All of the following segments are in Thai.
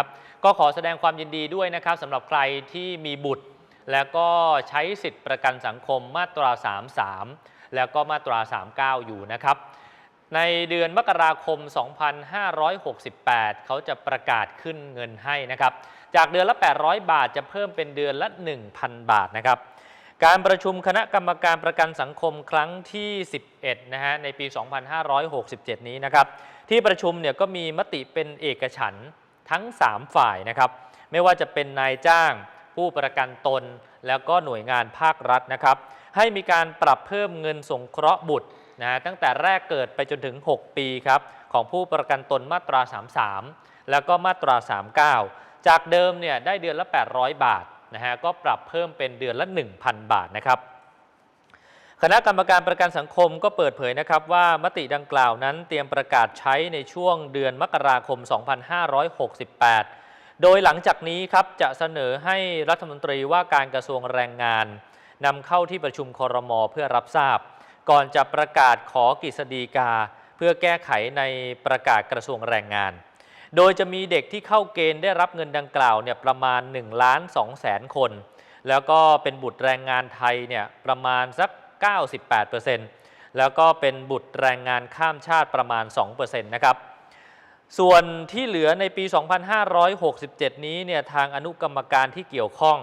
ครับก็ขอแสดงความยินดีด้วยนะครับสำหรับใครที่มีบุตร แล้วก็ใช้สิทธิประกันสังคมมาตรา 33 แล้วก็มาตรา 39 อยู่นะครับ ในเดือนมกราคม 2568 เขาจะประกาศขึ้นเงินให้นะครับ จากเดือนละ 800 บาทจะเพิ่มเป็นเดือนละ 1,000 บาทนะครับ การประชุมคณะกรรมการประกันสังคมครั้งที่ 11 นะฮะในปี 2567 นี้นะครับ ที่ประชุมเนี่ยก็มีมติเป็นเอกฉันท์ ทั้ง 3 ฝ่ายนะครับ ไม่ว่าจะเป็นนายจ้าง ผู้ประกันตน แล้วก็หน่วยงานภาครัฐนะครับ ให้มีการปรับเพิ่มเงินสงเคราะห์บุตรนะฮะตั้งแต่แรกเกิดไปจนถึง 6 ปีครับของผู้ประกันตนมาตรา 33 แล้วก็มาตรา 39 จากเดิมเนี่ยได้เดือนละ 800 บาทนะฮะก็ปรับเพิ่มเป็นเดือนละ 1,000 บาทนะครับ คณะกรรมการประกันสังคมก็เปิดเผยนะครับว่ามติดังกล่าวนั้นเตรียมประกาศใช้ในช่วงเดือนมกราคม 2568 โดยหลังจากนี้ครับจะเสนอให้รัฐมนตรีว่าการกระทรวงแรงงานนำเข้าที่ประชุมคอรมอเพื่อรับทราบ ก่อนจะประกาศขอกฤษฎีกา เพื่อแก้ไขในประกาศกระทรวงแรงงาน โดยจะมีเด็กที่เข้าเกณฑ์ได้รับเงินดังกล่าวเนี่ยประมาณ1ล้าน2แสนคน แล้วก็เป็นบุตรแรงงานไทยเนี่ยประมาณสัก 98%แล้วก็เป็นบุตรแรงงานข้ามชาติประมาณ 2%นะครับส่วนที่เหลือในปี 2567 นี้เนี่ยทางอนุกรรมการที่เกี่ยวข้อง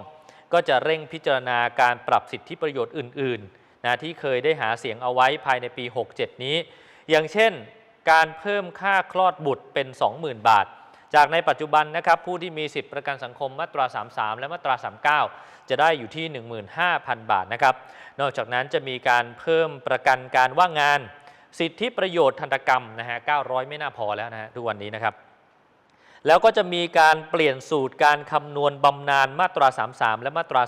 ก็จะเร่งพิจารณาการปรับสิทธิประโยชน์อื่นๆนะที่เคยได้หาเสียงเอาไว้ภายในปี 67 นี้ อย่างเช่น การเพิ่มค่าคลอดบุตรเป็น 20,000 บาท จากในปัจจุบันนะครับผู้ที่มีสิทธิประกันสังคมมาตรา 33 และมาตรา 39 จะได้อยู่ที่ 15,000 บาทนะครับ นอกจากนั้นจะมีการเพิ่มประกันการว่างงาน สิทธิประโยชน์ทันตกรรมนะฮะ 900 ไม่น่าพอแล้วนะฮะทุกวันนี้นะครับ แล้วก็จะมีการเปลี่ยนสูตรการคำนวณบำนาญมาตรา 33 และมาตรา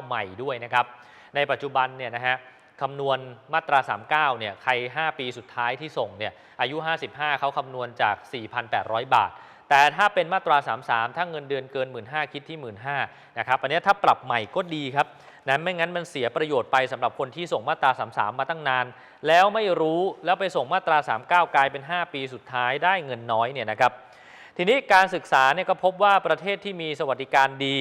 39 ใหม่ด้วยนะครับ ในปัจจุบันเนี่ยนะฮะคำนวณมาตรา 39 เนี่ย ใคร 5 ปีสุดท้ายที่ส่งเนี่ย อายุ 55 เขาคำนวณจาก 4,800 บาท แต่ถ้าเป็นมาตรา 33 ถ้าเงินเดือนเกิน 1 5ื่นคิดที่ 1 5ื่นนะครับอันนี้ถ้าปรับใหม่ก็ดีครับนะไม่งั้นมันเสียประโยชน์ไปสำหรับคนที่ส่งมาตรา 33 มาตั้งนาน แล้วไม่รู้แล้วไปส่งมาตรา 39 กลายเป็น 5 ปีสุดท้ายได้เงินน้อยเนี่ยนะครับทีนี้การศึกษาเนี่ยก็พบว่าประเทศที่มีสวัสดิการดี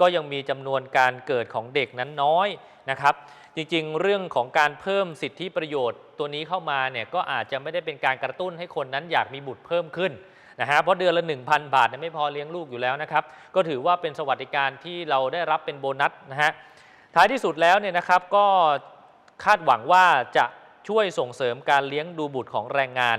ก็ยังมีจำนวนการเกิดของเด็กนั้นน้อยนะครับ จริงๆ เรื่องของการเพิ่มสิทธิประโยชน์ ตัวนี้เข้ามาเนี่ยก็อาจจะไม่ได้เป็นการกระตุ้นให้คนนั้นอยากมีบุตรเพิ่มขึ้นนะฮะเพราะเดือนละ 1,000 บาทเนี่ยไม่พอเลี้ยงลูกอยู่แล้วนะครับ ก็ถือว่าเป็นสวัสดิการที่เราได้รับเป็นโบนัสนะฮะท้ายที่สุดแล้วเนี่ยนะครับก็คาดหวังว่าจะช่วยส่งเสริมการเลี้ยงดูบุตรของแรงงาน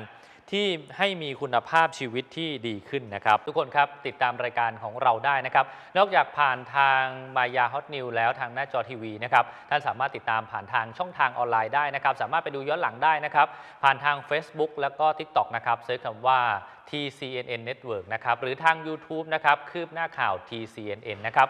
ที่ให้มีคุณภาพชีวิตที่ดีขึ้นนะครับ ทุกคนครับติดตามรายการของเราได้นะครับ นอกจากผ่านทางมายาฮอตนิวแล้วทางหน้าจอทีวีนะครับ ท่านสามารถติดตามผ่านทางช่องทางออนไลน์ได้นะครับ สามารถไปดูย้อนหลังได้นะครับ ผ่านทาง Facebook แล้วก็ TikTok นะครับเซิร์ชคำว่า TCNN Network นะครับหรือทาง YouTube นะครับคืบหน้าข่าว TCNN นะครับ